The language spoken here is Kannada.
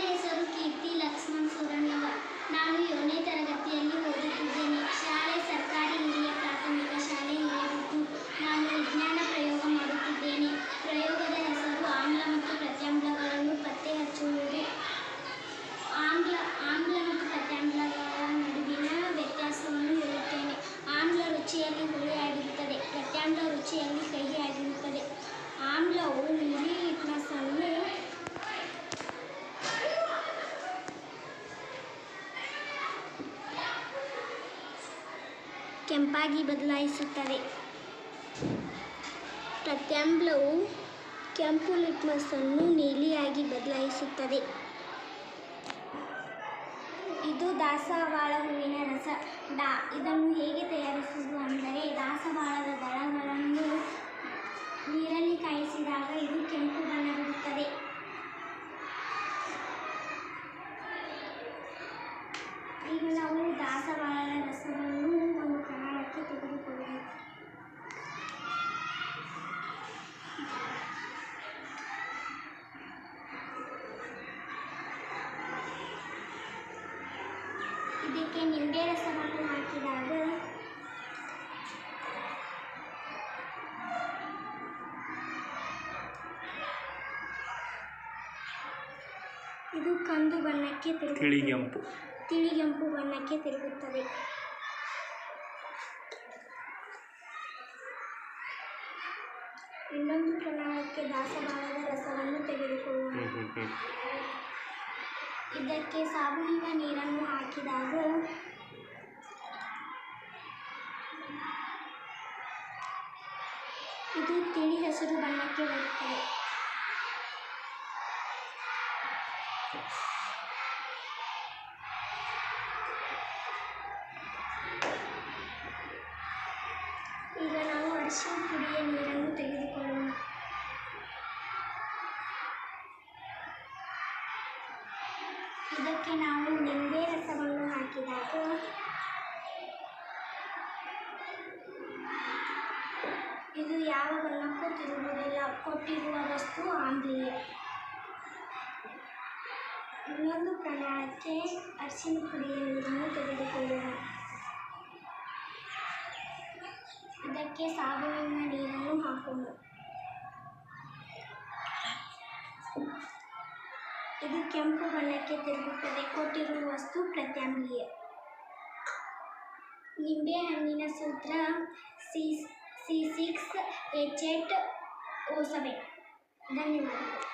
ನನ್ನ ಹೆಸರು ಕೀರ್ತಿ ಲಕ್ಷ್ಮಣ್ ಸುರಣ್ಣವ ನಾನು ಏಳನೇ ತರಗತಿಯಲ್ಲಿ ಓದುತ್ತಿದ್ದೇನೆ ಶಾಲೆ ಸರ್ಕಾರಿ ಹಿರಿಯ ಪ್ರಾಥಮಿಕ ಶಾಲೆ ಹಿರೇಗುತ್ತು ನಾನು ವಿಜ್ಞಾನ ಪ್ರಯೋಗ ಮಾಡುತ್ತಿದ್ದೇನೆ ಪ್ರಯೋಗದ ಹೆಸರು ಆಮ್ಲ ಮತ್ತು ಪ್ರತ್ಯಾಮ್ಲಗಳನ್ನು ಪತ್ತೆ ಹಚ್ಚುವುದು ಆಮ್ಲ ಆಮ್ಲ ಮತ್ತು ಪ್ರತ್ಯಾಮ್ಲಗಳ ನಡುವಿನ ವ್ಯತ್ಯಾಸವನ್ನು ಹೇಳುತ್ತೇನೆ ಆಮ್ಲ ರುಚಿಯಲ್ಲಿ ಹುಳಿಯಾಗಿರುತ್ತದೆ ಪ್ರತ್ಯಾಮ್ಲ ರುಚಿಯಲ್ಲಿ ಕಹಿಯಾಗಿರುತ್ತದೆ ಆಮ್ಲವು ನೀಲಿ ಕೆಂಪಾಗಿ ಬದಲಾಯಿಸುತ್ತದೆ. ಪ್ರತ್ಯಾಂಬ್ಲವು ಕೆಂಪು ಲಿಟ್ಮಸನ್ನು ನೀಲಿಯಾಗಿ ಬದಲಾಯಿಸುತ್ತದೆ. ಇದು ದಾಸವಾಳ ಹೂವಿನ ರಸ. ಡಾ, ಇದನ್ನು ಹೇಗೆ ತಯಾರಿಸುವುದು ಅಂದರೆ ಇದಕ್ಕೆ ನಿಂಬೆ ರಸವನ್ನು ಹಾಕಿದಾಗ ಇದು ಕಂದು ಬಣ್ಣಕ್ಕೆ ತಿಳಿಗೆಂಪು ತಿಳಿಗೆಂಪು ಬಣ್ಣಕ್ಕೆ ತಿರುಗುತ್ತದೆ. ಇನ್ನೊಂದು ಪ್ರಮಾಣಕ್ಕೆ ದಾಸವಾಳದ ರಸವನ್ನು ತೆಗೆದುಕೊಳ್ಳೋಣ. ಇದಕ್ಕೆ ಸಾಬೂನಿನ ನೀರನ್ನು ಹಾಕಿದಾಗ ಇದು ತಿಳಿ ಹಸಿರು ಬಣ್ಣಕ್ಕೆ ಬರುತ್ತದೆ. ಈಗ ನಾವು ಅರಿಶಿನ ಪುಡಿಯ ನೀರನ್ನು ತೆಗೆದುಕೊಳ್ಳೋಣ. ಇದಕ್ಕೆ ನಾವು ನಿಂಬೆ ರಸವನ್ನು ಹಾಕಿದಾಗ ಇದು ಯಾವ ಬಣ್ಣಕ್ಕೂ ತಿರುಗುವುದಿಲ್ಲ. ಕೊಟ್ಟಿರುವ ವಸ್ತು ಆಮ್ಲೀಯ. ಇನ್ನೊಂದು ಪ್ರಮಾಣಕ್ಕೆ ಅರಿಶಿನ ಪುಡಿಯ ನೀರನ್ನು ತೆಗೆದುಕೊಳ್ಳೋಣ. ಇದಕ್ಕೆ ಸಾಬೂನಿನ ನೀರನ್ನು ಹಾಕೋಣ. ಇದು ಕೆಂಪು ಬಣ್ಣಕ್ಕೆ ತಿರುಗುತ್ತದೆ. ಕೊಟ್ಟಿರುವ ವಸ್ತು ಪ್ರತ್ಯಾಮ್ಲೀಯ ನಿಂಬೆ ಹಣ್ಣಿನ ಸೂತ್ರ C C, six H eight O seven ಧನ್ಯವಾದಗಳು.